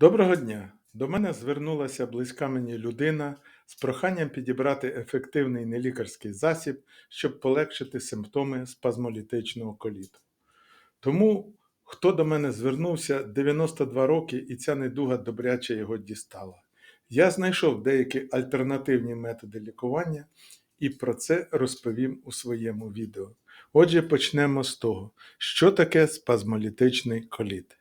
Доброго дня! До мене звернулася близька мені людина з проханням підібрати ефективний нелікарський засіб, щоб полегшити симптоми спазмолітичного коліту. Тому, хто до мене звернувся 92 роки і ця недуга добряче його дістала. Я знайшов деякі альтернативні методи лікування і про це розповім у своєму відео. Отже, почнемо з того, що таке спазмолітичний коліт.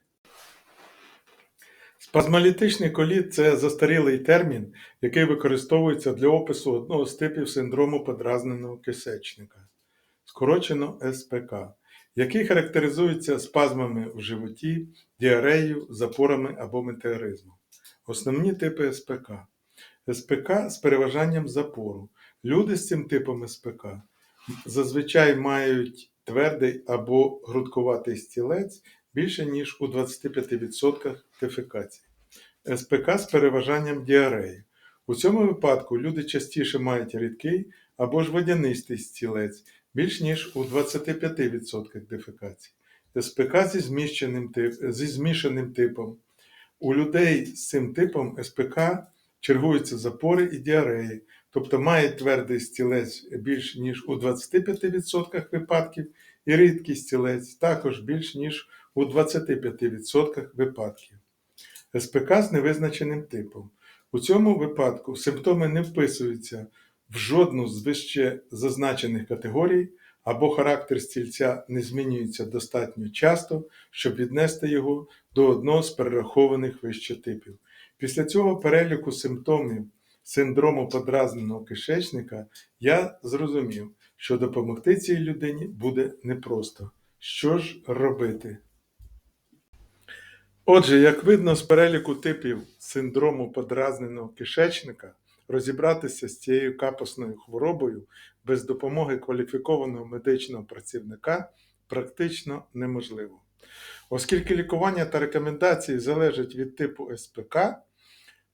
Спазмолітичний коліт це застарілий термін, який використовується для опису одного з типів синдрому подразненого кишечника, скорочено СПК, який характеризується спазмами в животі, діареєю, запорами або метеоризмом. Основні типи СПК. СПК з переважанням запору. Люди з цим типом СПК зазвичай мають твердий або грудкуватий стілець більше ніж у 25% дефекації. СПК з переважанням діареї. У цьому випадку люди частіше мають рідкий або ж водянистий стілець більш ніж у 25% дефекації. СПК зі, зміщеним тип, зі змішаним типом. У людей з цим типом СПК чергуються запори і діареї, тобто мають твердий стілець більш ніж у 25% випадків, і рідкий стілець також більш ніж у 25% випадків. СПК з невизначеним типом. У цьому випадку симптоми не вписуються в жодну з вище зазначених категорій, або характер стільця не змінюється достатньо часто, щоб віднести його до одного з перерахованих вище типів. Після цього переліку симптомів синдрому подразненого кишечника я зрозумів, що допомогти цій людині буде непросто. Що ж робити? Отже, як видно з переліку типів синдрому подразненого кишечника, розібратися з цією капосною хворобою без допомоги кваліфікованого медичного працівника практично неможливо. Оскільки лікування та рекомендації залежать від типу СПК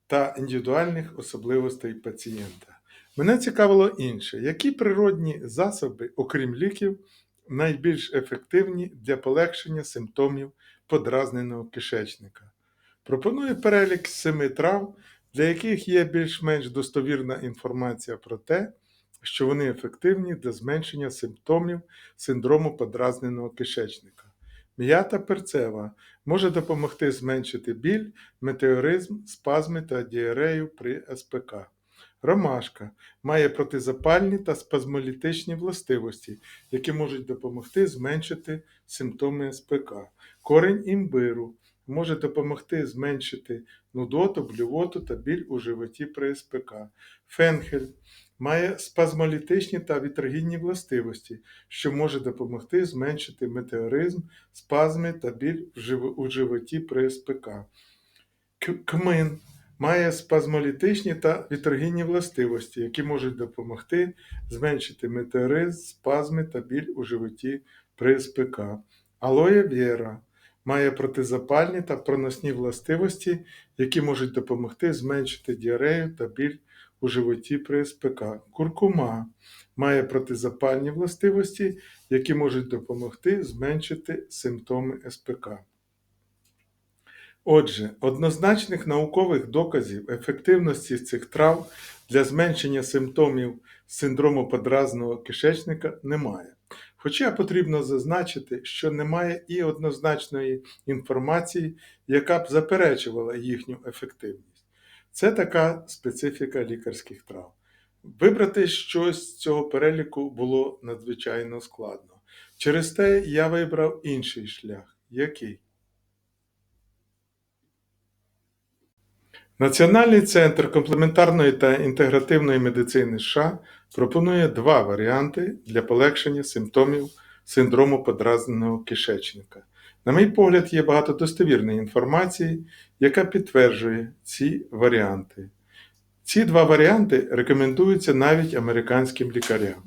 та індивідуальних особливостей пацієнта. Мене цікавило інше, які природні засоби, окрім ліків, найбільш ефективні для полегшення симптомів подразненого кишечника. Пропоную перелік семи трав, для яких є більш-менш достовірна інформація про те, що вони ефективні для зменшення симптомів синдрому подразненого кишечника. М'ята перцева може допомогти зменшити біль, метеоризм, спазми та діарею при СПК. Ромашка має протизапальні та спазмолітичні властивості, які можуть допомогти зменшити симптоми СПК. Корень імбиру може допомогти зменшити нудоту, блювоту та біль у животі при СПК. Фенхель має спазмолітичні та вітрогінні властивості, що може допомогти зменшити метеоризм, спазми та біль у животі при СПК. Кмин має спазмолітичні та вітрогінні властивості, які можуть допомогти зменшити метеоризм, спазми та біль у животі при СПК. Алоє вєра має протизапальні та проносні властивості, які можуть допомогти зменшити діарею та біль у животі при СПК. Куркума має протизапальні властивості, які можуть допомогти зменшити симптоми СПК. Отже, однозначних наукових доказів ефективності цих трав для зменшення симптомів синдрому подразного кишечника немає. Хоча потрібно зазначити, що немає і однозначної інформації, яка б заперечувала їхню ефективність. Це така специфіка лікарських трав. Вибрати щось з цього переліку було надзвичайно складно. Через те я вибрав інший шлях. Який? Національний центр комплементарної та інтегративної медицини США пропонує два варіанти для полегшення симптомів синдрому подразненого кишечника. На мій погляд, є багато достовірної інформації, яка підтверджує ці варіанти. Ці два варіанти рекомендуються навіть американським лікарям: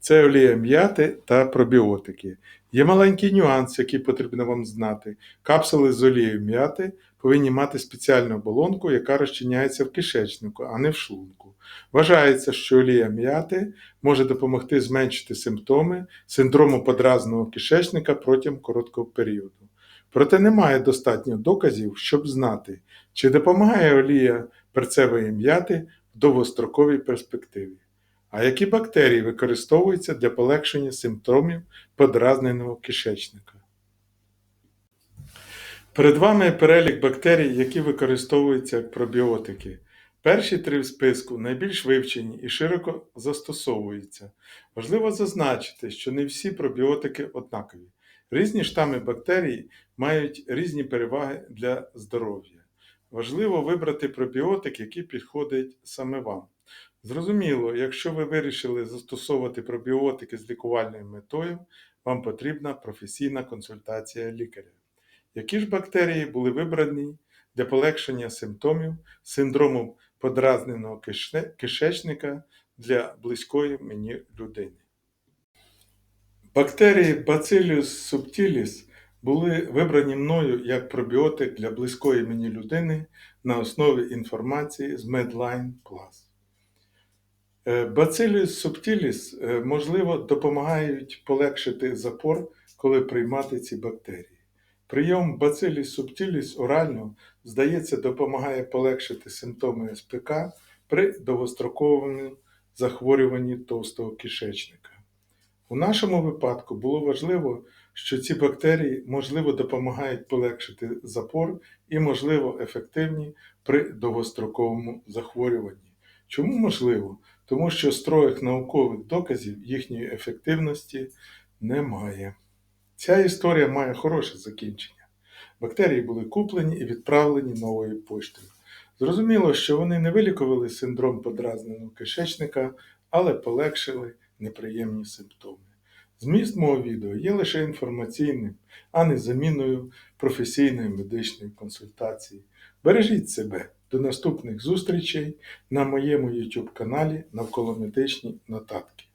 це олія м'яти та пробіотики. Є маленький нюанс, який потрібно вам знати. Капсули з олією м'яти повинні мати спеціальну оболонку, яка розчиняється в кишечнику, а не в шлунку. Вважається, що олія м'яти може допомогти зменшити симптоми синдрому подразного кишечника протягом короткого періоду. Проте немає достатньо доказів, щоб знати, чи допомагає олія перцевої м'яти в довгостроковій перспективі. А які бактерії використовуються для полегшення симптомів подразненого кишечника? Перед вами перелік бактерій, які використовуються як пробіотики. Перші три в списку найбільш вивчені і широко застосовуються. Важливо зазначити, що не всі пробіотики однакові. Різні штами бактерій мають різні переваги для здоров'я. Важливо вибрати пробіотик, який підходить саме вам. Зрозуміло, якщо ви вирішили застосовувати пробіотики з лікувальною метою, вам потрібна професійна консультація лікаря. Які ж бактерії були вибрані для полегшення симптомів синдрому подразненого кишечника для близької мені людини? Бактерії Bacillus subtilis були вибрані мною як пробіотик для близької мені людини на основі інформації з Medline Plus. Е, Bacillus subtilis, е, можливо, допомагають полегшити запор, коли приймати ці бактерії. Прийом Bacillus subtilis орально, здається, допомагає полегшити симптоми СПК при довгостроковому захворюванні товстого кишечника. У нашому випадку було важливо, що ці бактерії, можливо, допомагають полегшити запор і, можливо, ефективні при довгостроковому захворюванні. Чому можливо? Тому що строгих наукових доказів їхньої ефективності немає. Ця історія має хороше закінчення. Бактерії були куплені і відправлені новою поштою. Зрозуміло, що вони не вилікували синдром подразненого кишечника, але полегшили неприємні симптоми. Зміст мого відео є лише інформаційним, а не заміною професійної медичної консультації. Бережіть себе до наступних зустрічей на моєму YouTube каналі Навколо медичні нотатки.